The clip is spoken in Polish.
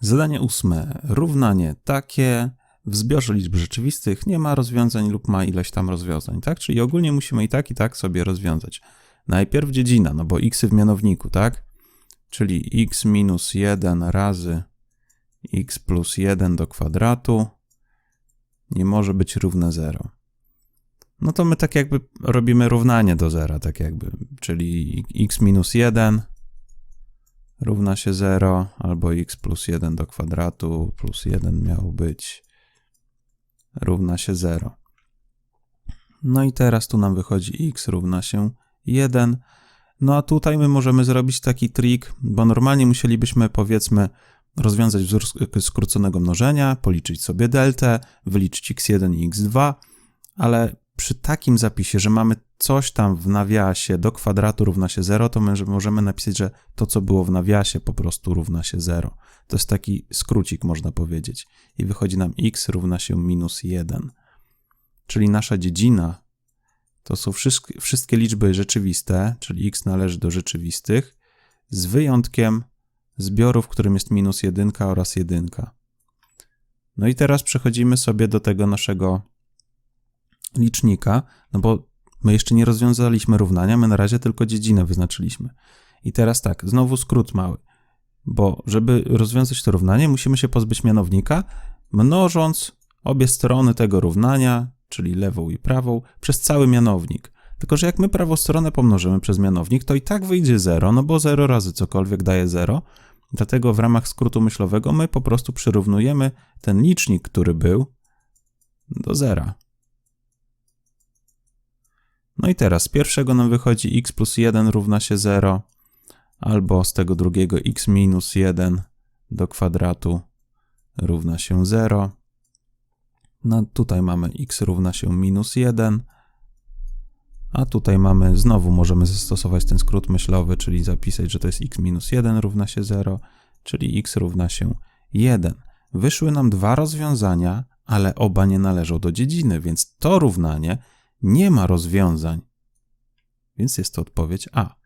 Zadanie ósme. Równanie takie. W zbiorze liczb rzeczywistych nie ma rozwiązań lub ma ileś tam rozwiązań, tak? Czyli ogólnie musimy i tak, i tak sobie rozwiązać. Najpierw dziedzina, no bo x w mianowniku, tak? Czyli x minus 1 razy x plus 1 do kwadratu nie może być równe 0. No to my tak jakby robimy równanie do zera, tak jakby, czyli x minus 1 równa się 0, albo x plus 1 do kwadratu plus 1 miało być równa się 0. No i teraz tu nam wychodzi x równa się 1. No a tutaj my możemy zrobić taki trik, bo normalnie musielibyśmy powiedzmy rozwiązać wzór sk- skróconego mnożenia, policzyć sobie deltę, wyliczyć x1 i x2, ale przy takim zapisie, że mamy coś tam w nawiasie do kwadratu równa się 0, to my że możemy napisać, że to, co było w nawiasie, po prostu równa się 0. To jest taki skrócik, można powiedzieć. I wychodzi nam x równa się minus 1. Czyli nasza dziedzina to są wszystkie liczby rzeczywiste, czyli x należy do rzeczywistych, z wyjątkiem zbioru, w którym jest minus 1 oraz 1. No i teraz przechodzimy sobie do tego naszego licznika, no bo my jeszcze nie rozwiązaliśmy równania, my na razie tylko dziedzinę wyznaczyliśmy. I teraz tak, znowu skrót mały, bo żeby rozwiązać to równanie, musimy się pozbyć mianownika, mnożąc obie strony tego równania, czyli lewą i prawą, przez cały mianownik. Tylko, że jak my prawą stronę pomnożymy przez mianownik, to i tak wyjdzie 0, no bo 0 razy cokolwiek daje 0. Dlatego w ramach skrótu myślowego my po prostu przyrównujemy ten licznik, który był, do zera. No i teraz z pierwszego nam wychodzi x plus 1 równa się 0, albo z tego drugiego x minus 1 do kwadratu równa się 0. No tutaj mamy x równa się minus 1, a tutaj mamy, znowu możemy zastosować ten skrót myślowy, czyli zapisać, że to jest x minus 1 równa się 0, czyli x równa się 1. Wyszły nam dwa rozwiązania, ale oba nie należą do dziedziny, więc to równanie nie ma rozwiązań. Więc jest to odpowiedź A.